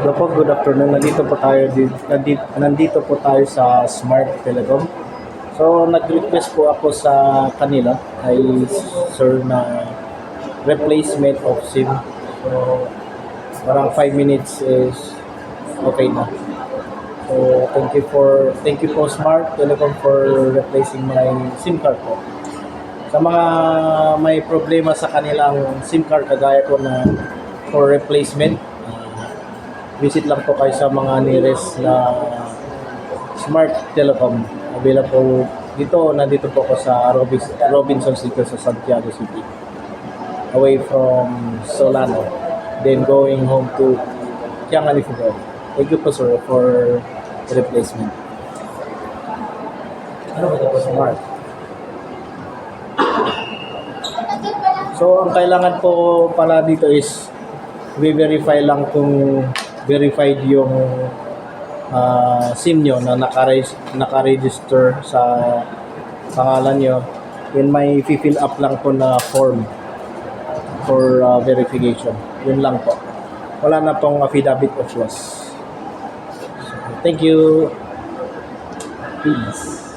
Hello po, good afternoon. Nandito po tayo di- nandito, nandito po tayo sa Smart Telecom. So, nag-request po ako sa kanila kay sir na replacement of SIM. So, parang 5 minutes is okay na. So, thank you for thank you po Smart Telecom for replacing my SIM card po. Sa mga may problema sa kanilang SIM card kagaya ko na for replacement, visit lang po kayo sa mga nearest na Smart Telecom. Available dito, nandito po ako sa Robinson's dito sa Santiago City. Away from Solano. Then going home to Tianganifugo. Thank you po sir for the replacement. Ano ba ito? Smart. So, ang kailangan po pala dito is i-verify lang kung verified yung ah, SIM nyo na nakaregister sa pangalan nyo. Then may fill up lang po na form for ah, verification. Yun lang po. Wala na pong affidavit of loss. So, thank you. Peace.